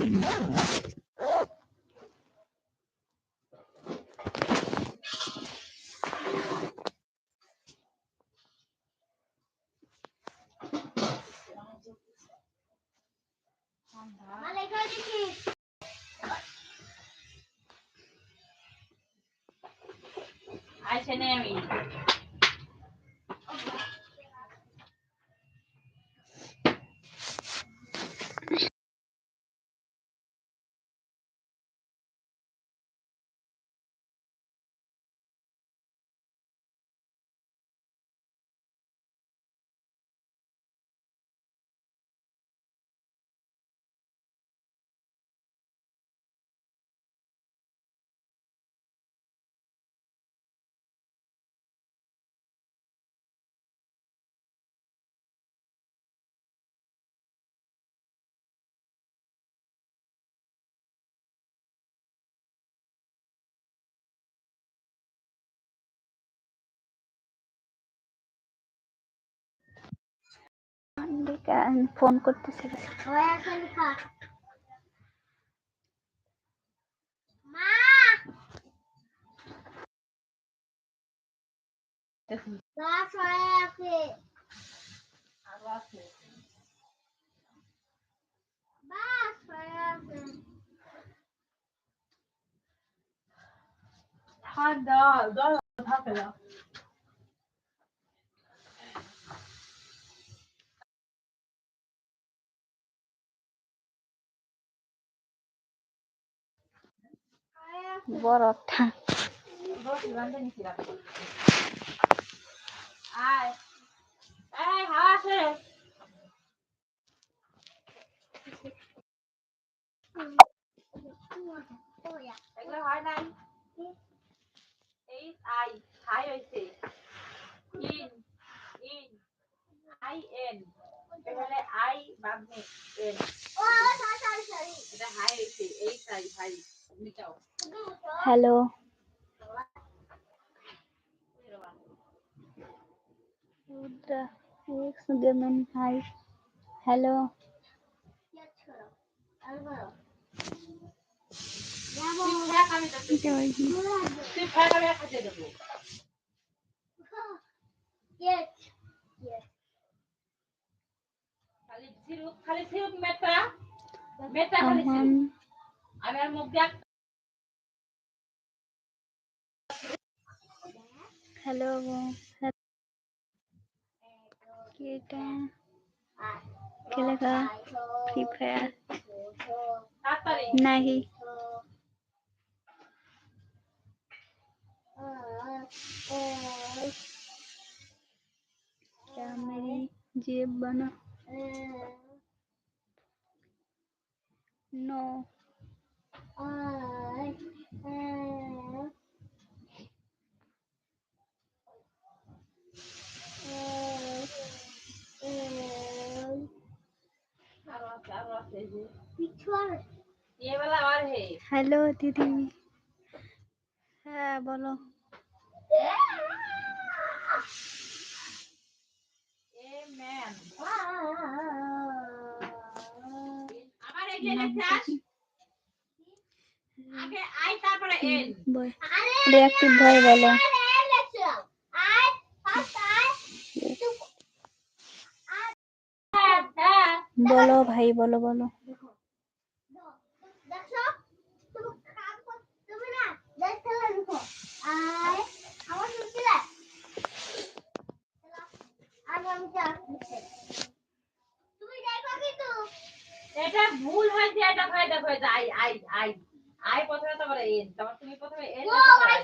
হ্যাঁ অন্ধকার আইসে নে আমি ফোন করতেছে আরো আছে ঠান্ডা বড় একটা রোটি রান্ধে নিছিলাম আয় এই হাওয়া আছে এগুলো হয় নাই এই আই হাই হইছে ইন ইন আই এন এখানে আই বাদনে এন এটা হাই হইছে এই আই হাই মিটাও Hello. Hi. Hello. Yes. Yes. Yes. Yes. Yes. Yes. Yes. Yes. Yes. Yes. Yes. Yes. Yes. Hello खेलेगा फ्री फायर नहीं। क्या मेरी जेब बना? No no. তারপরে এন বয় রিঅ্যাক্টিভ ভাই বলো। বলো ভাই বলো বলো। এটা ভুল হয়েছে এটা দেখো এটা আই আই আই। আই প্রথমে এন তোমার তুমি প্রথমে এন ও ভাই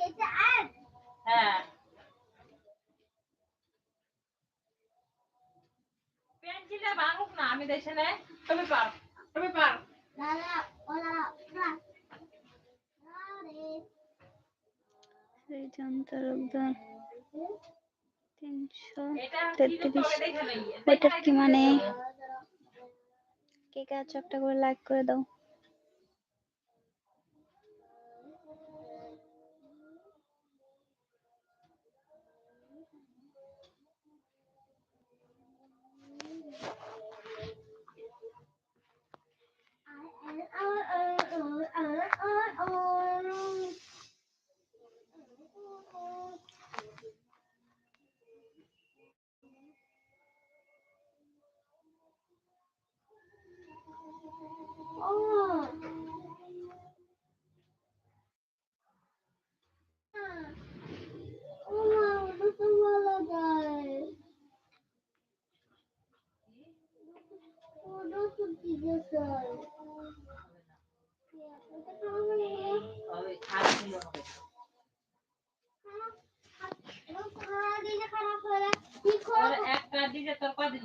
এটা আই হ্যাঁ। আমি দেখে তুমি পার তুমি পার। না না ও না তিনশো কি মানে কে কাজ একটা করে লাইক করে দাও Oh, oh, oh, oh, oh, oh.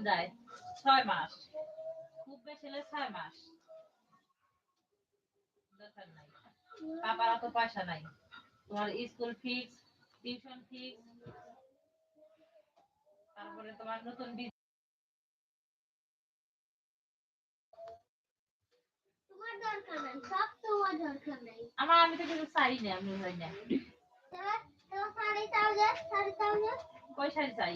যায় ছয় মাস। খুব বেশি হলে ছয় মাস। দরকার নাই। বাবার অত পয়সা নাই। তোমার স্কুল টিউশন তারপরে নতুন আমার আমি তো কিছু চাই না আমি চাই না। পয়সা চাই।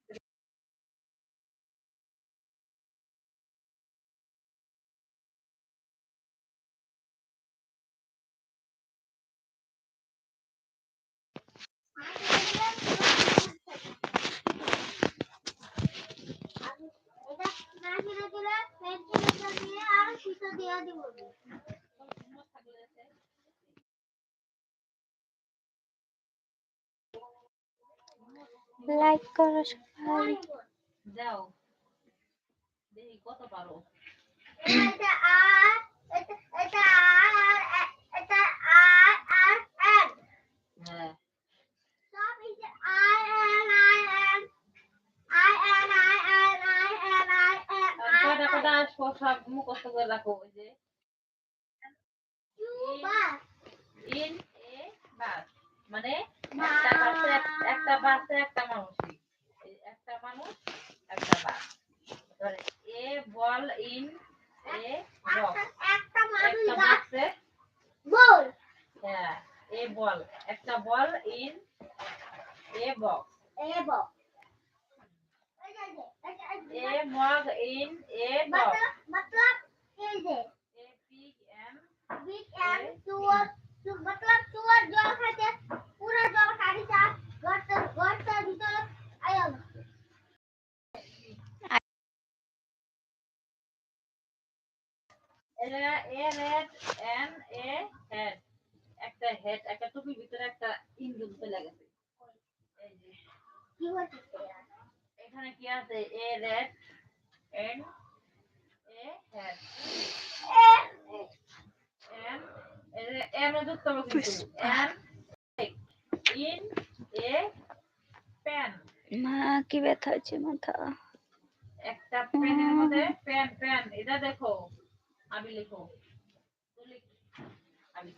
দিয়া দিব। লাইক করো সবাই যাও দেখি কত পারো এটা আর, এটা এটা আর, আর, এটা আর, আর, আর। হ্যাঁ সব এই যে আর, আর, আর, আর। আর, আর, আর, আর, আর, আর, আর, আর, আসব সব মুখস্থ করে রাখো ওই যে। In a bus. মানে একটা বাসে একটা বাসে একটা মানুষই একটা মানুষ একটা বাস। এ বল ইন এ বক্স একটা- একটা মানুষ একটা বাস। বাসে বল। হ্যাঁ এ বল। একটা ball in a box. A. A mug in a box. Matlab, matlab, A big M. Big M to a, to, মা কি ব্যথা হচ্ছে মাথা? একটা পেনের মধ্যে পেন পেন এটা দেখো আমি লিখো। আমি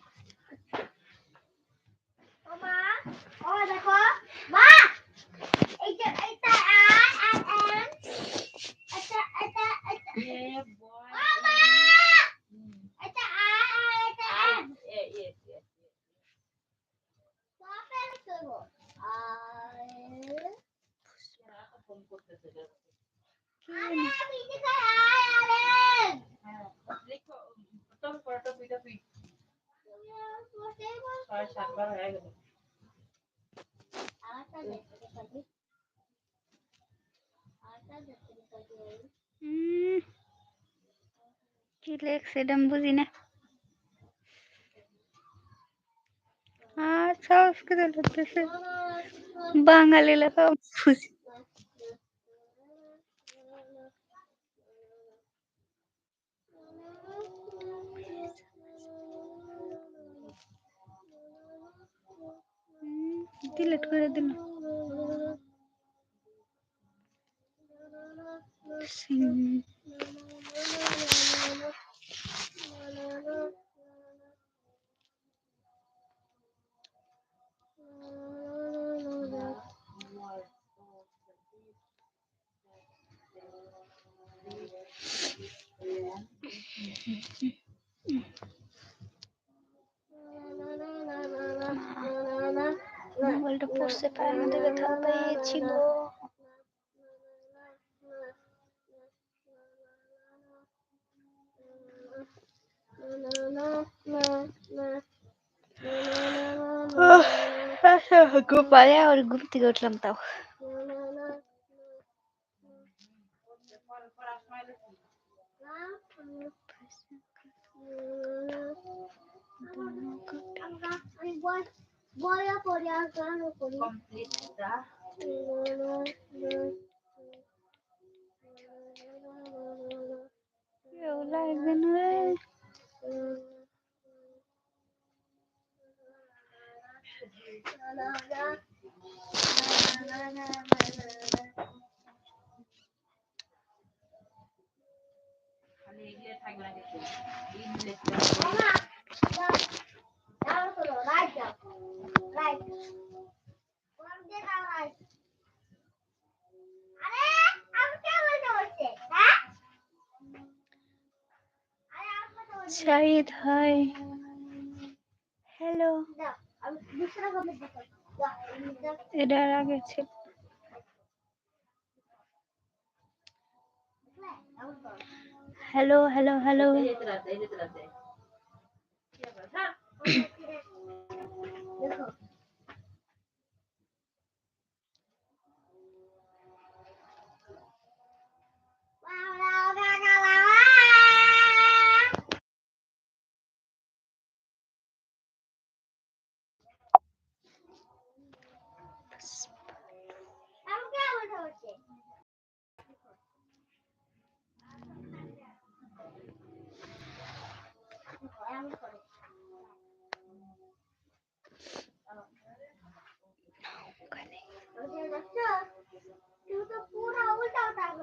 ও মা ও দেখো মা! এটা আর আর এটা এটা এটা। এ বয় ও মা! এটা আর আর এটা এন এ ইয়েস ইয়েস সব এন আর से বাঙালি লেখা বুঝি मस्ती लटका रहते ना Mm-hmm. মোবাইলটা পড়ছে পায়ের মধ্যে ব্যথা পেয়েছিল ঘুমালে আর ঘুম থেকে উঠলাম তাও। বড় করে আর গানও করি কমপ্লিট দা কেউ লাগবে না রে। খালি এগিয়ে থাকবে না কিছু ইংলিশ মামা যাও যাও Shahid hi. Hello এটার আগে ছিল। হ্যালো হ্যালো হ্যালো এই যেতে রাতে এই যেতে রাতে কি ব্যাপার হ্যাঁ দেখো আমাকে আবার হচ্ছে এমন করে ওখানে ওকে দেখছ তুই তো পুরো উল্টা উল্টা করে দিচ্ছ আমি তো সব বলা করি তারা তারা এমন করো কে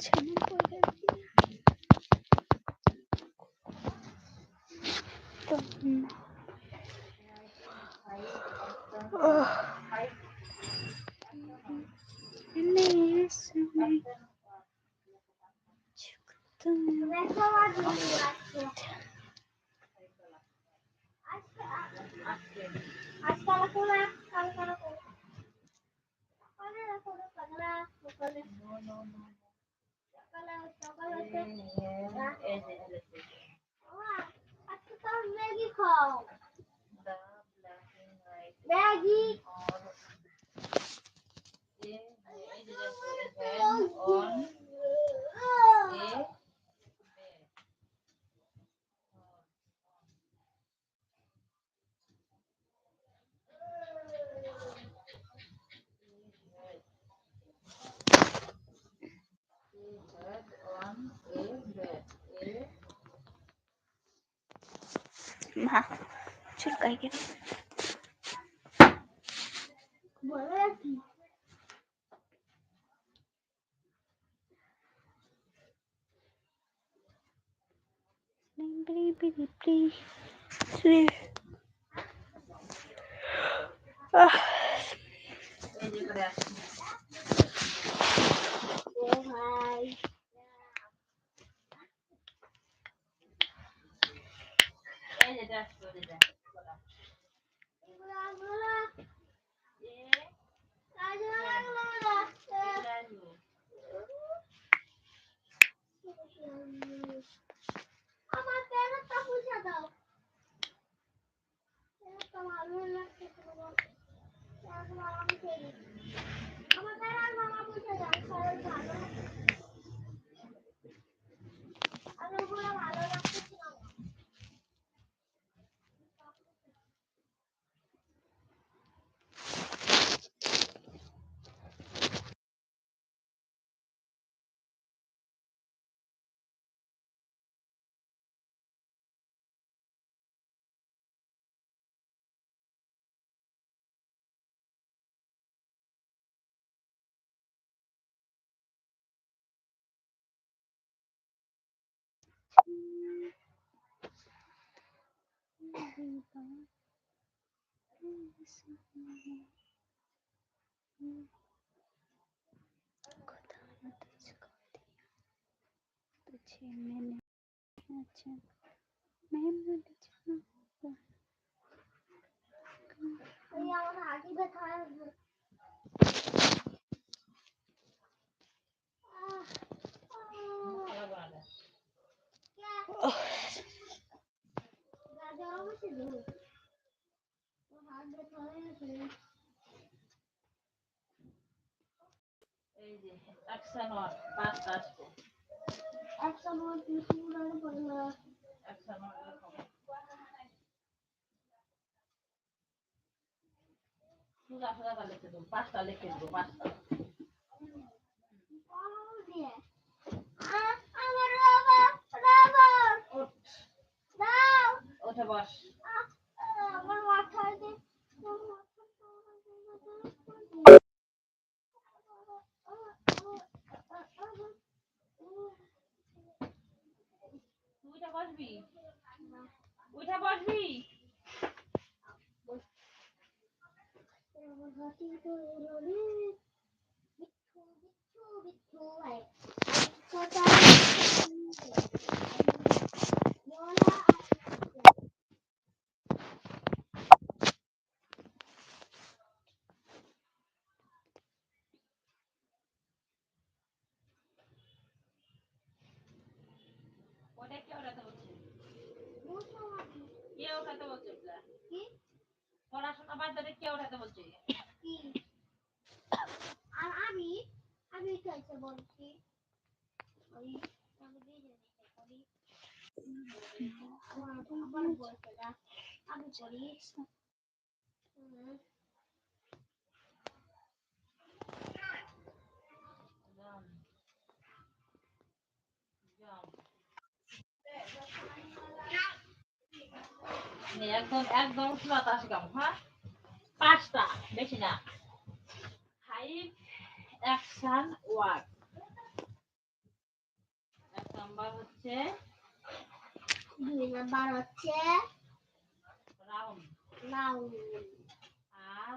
Çabuk olabilir. Oh. Neyse. Çıktım. हाँ। शुरू करेंगे खुदा ने तुझको दिया तुझे मैंने अच्छा मैंने तुझको এই এই যে একশো নট পাঁচটা আসবে মানে সোজা লিখে দেবো পাঁচটা পাঁচটা দিয়ে আমার রাবার রাবার ওঠ দাও ওঠে বস আমার মাথায় তুই বসবি। উঠে বসবি। হাতি তো এলো রে বিচ্ছু বিচ্ছু বিচ্ছু ভাই কথা ওটা কে ওঠাতে বলছে কে ওঠাতে বলছে ওটা? কি পড়াশোনা বাদ দিয়ে কে ওঠাতে বলছে কি আর আমি আমি খেলতে বলছি একদম একদম বাতাস গাম হ্যাঁ পাঁচটা বেশি না। Five অ্যাকশন ওয়ার্ড এক নাম্বার হচ্ছে দুই নাম্বার হচ্ছে round লাউন are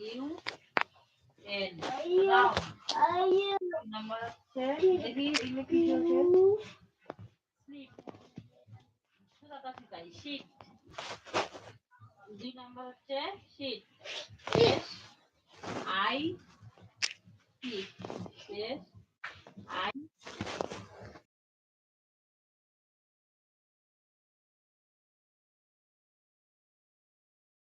U N U. Round IU number হচ্ছে দেখি এগুলো কি হচ্ছে স্লিপ সুদাটা শিখাই শীত দুই নাম্বার হচ্ছে শীত এস আই কি এস আই